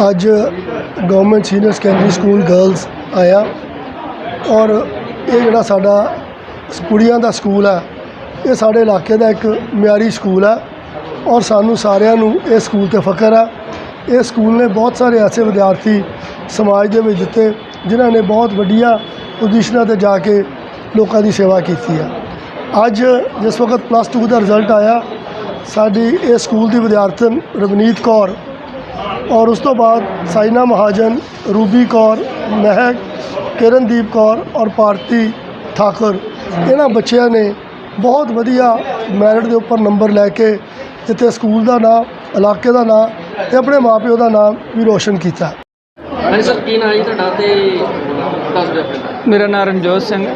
ਅੱਜ government senior secondary school girls ਆਇਆ ਔਰ ਇਹ ਜਿਹੜਾ ਸਾਡਾ ਕੁੜੀਆਂ ਦਾ ਸਕੂਲ ਹੈ ਇਹ ਸਾਡੇ ਇਲਾਕੇ ਦਾ ਇੱਕ ਮਿਆਰੀ ਸਕੂਲ ਹੈ ਔਰ ਸਾਨੂੰ ਸਾਰਿਆਂ ਨੂੰ ਇਹ ਸਕੂਲ ਤੇ ਫਖਰ ਹੈ ਇਹ ਸਕੂਲ ਨੇ ਬਹੁਤ ਸਾਰੇ ਐਸੇ ਵਿਦਿਆਰਥੀ ਸਮਾਜ ਦੇ ਵਿੱਚ ਦਿੱਤੇ ਜਿਨ੍ਹਾਂ ਨੇ ਬਹੁਤ ਵੱਡੀਆਂ ਪੋਜੀਸ਼ਨਾਂ ਤੇ ਜਾ ਕੇ ਲੋਕਾਂ ਦੀ ਸੇਵਾ ਕੀਤੀ ਹੈ ਅੱਜ ਜਿਸ ਵਕਤ ਪਲੱਸ 2 ਦਾ ਰਿਜ਼ਲਟ ਆਇਆ, ਸਾਡੀ ਇਹ ਸਕੂਲ ਦੀ ਵਿਦਿਆਰਥਣ ਰਵਨੀਤ ਕੌਰ ਔਰ ਉਸ ਤੋਂ ਬਾਅਦ ਸਾਈਨਾ ਮਹਾਜਨ ਰੂਬੀ ਕੌਰ ਮਹਿਕ ਕਿਰਨਦੀਪ ਕੌਰ ਔਰ ਭਾਰਤੀ ਠਾਕੁਰ। ਇਹਨਾਂ ਬੱਚਿਆਂ ਨੇ ਬਹੁਤ ਵਧੀਆ ਮੈਰਿਟ ਦੇ ਉੱਪਰ ਨੰਬਰ ਲੈ ਕੇ ਜਿੱਥੇ ਸਕੂਲ ਦਾ ਨਾਮ ਇਲਾਕੇ ਦਾ ਨਾਮ ਤੇ ਆਪਣੇ ਮਾਪਿਓ ਦਾ ਨਾਮ ਵੀ ਰੋਸ਼ਨ ਕੀਤਾ। ਹਾਂਜੀ ਸਰ ਕੀ ਨਾਂ ਹੈ ਜੀ ਤੁਹਾਡਾ ਤੇ ਦੱਸ ਦਿਓ। ਆਪਣਾ ਮੇਰਾ ਨਾਮ ਰਣਜੋਤ ਸਿੰਘ ਹੈ।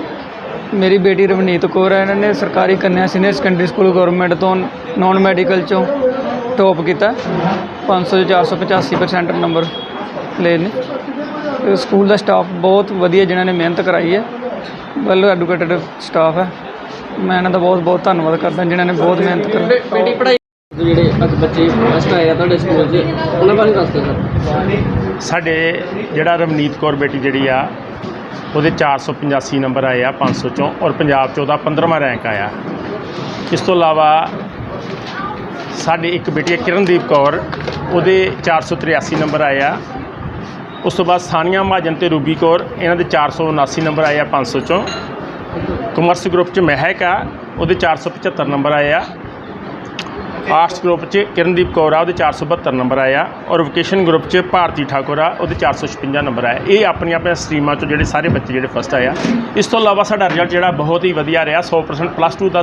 ਮੇਰੀ ਬੇਟੀ ਰਵਨੀਤ ਕੌਰ ਹੈ। ਇਹਨਾਂ ਨੇ ਸਰਕਾਰੀ ਕੰਨਿਆ ਸੀਨੀਅਰ ਸੈਕੰਡਰੀ ਸਕੂਲ ਗਵਰਨਮੈਂਟ ਤੋਂ ਨਾਨ ਮੈਡੀਕਲ ਚੋਂ ਟੌਪ ਕੀਤਾ। 500 ਚੋਂ 485% ਨੰਬਰ ਲਏ ਨੇ। ਸਕੂਲ ਦਾ ਸਟਾਫ ਬਹੁਤ ਵਧੀਆ ਜਿਨ੍ਹਾਂ ਨੇ ਮਿਹਨਤ ਕਰਾਈ ਹੈ। ਵੈਲ ਐਡੂਕੇਟਡ ਸਟਾਫ ਹੈ। ਮੈਂ ਇਹਨਾਂ ਦਾ ਬਹੁਤ ਬਹੁਤ ਧੰਨਵਾਦ ਕਰਦਾ ਜਿਨ੍ਹਾਂ ਨੇ ਬਹੁਤ ਮਿਹਨਤ ਕਰੀ ਬੇ- ਬੇਟੀ ਪੜ੍ਹਾਈ ਜਿਹੜੇ ਅੱਜ ਬੱਚੇ ਫਸਟ ਆਏ ਆ ਤੁਹਾਡੇ ਸਕੂਲ 'ਚ ਉਹਨਾਂ ਬਾਰੇ ਦੱਸ ਦਿਓ ਸਰ। ਸਾਡੇ ਜਿਹੜਾ ਰਵਨੀਤ ਕੌਰ ਬੇਟੀ ਜਿਹੜੀ ਆ ਉਹਦੇ 485 ਨੰਬਰ ਆਏ ਆ 500 ਚੋਂ ਔਰ ਪੰਜਾਬ 'ਚ ਉਹਦਾ 15ਵਾਂ ਰੈਂਕ ਆਇਆ। ਇਸ ਤੋਂ ਇਲਾਵਾ ਸਾਡੀ ਇੱਕ ਬੇਟੀ ਹੈ, ਕਿਰਨਦੀਪ ਕੌਰ। ਉਹਦੇ 483 ਨੰਬਰ ਆਏ ਆ ਉਸ ਤੋਂ ਬਾਅਦ ਸਾਨੀਆ ਮਹਾਜਨ ਤੇ ਰੂਬੀ ਕੌਰ, ਇਹਨਾਂ ਦੇ 479 ਨੰਬਰ ਆਏ ਆ 500 ਚੋਂ। ਕਮਰਸ ਗਰੁੱਪ 'ਚ ਮਹਿਕ ਆ, ਉਹਦੇ 475 ਨੰਬਰ ਆਇਆ। ਆਰਟਸ ਗਰੁੱਪ 'ਚ ਕਿਰਨਦੀਪ ਕੌਰ ਆ, ਉਹਦੇ 472 ਨੰਬਰ ਆਇਆ। ਔਰ ਵੋਕੇਸ਼ਨ ਗਰੁੱਪ 'ਚ ਭਾਰਤੀ ਠਾਕੁਰ ਆ, ਉਹਦੇ 456 ਨੰਬਰ ਆਇਆ। ਇਹ ਆਪਣੀਆਂ ਆਪਣੀਆਂ ਸਟਰੀਮਾਂ 'ਚੋਂ ਜਿਹੜੇ ਸਾਰੇ ਬੱਚੇ ਜਿਹੜੇ ਫਸਟ ਆਇਆ ਇਸ ਤੋਂ ਇਲਾਵਾ ਸਾਡਾ ਰਿਜ਼ਲਟ ਜਿਹੜਾ ਬਹੁਤ ਹੀ ਵਧੀਆ ਰਿਹਾ 100% ਪਲੱਸ 2 ਦਾ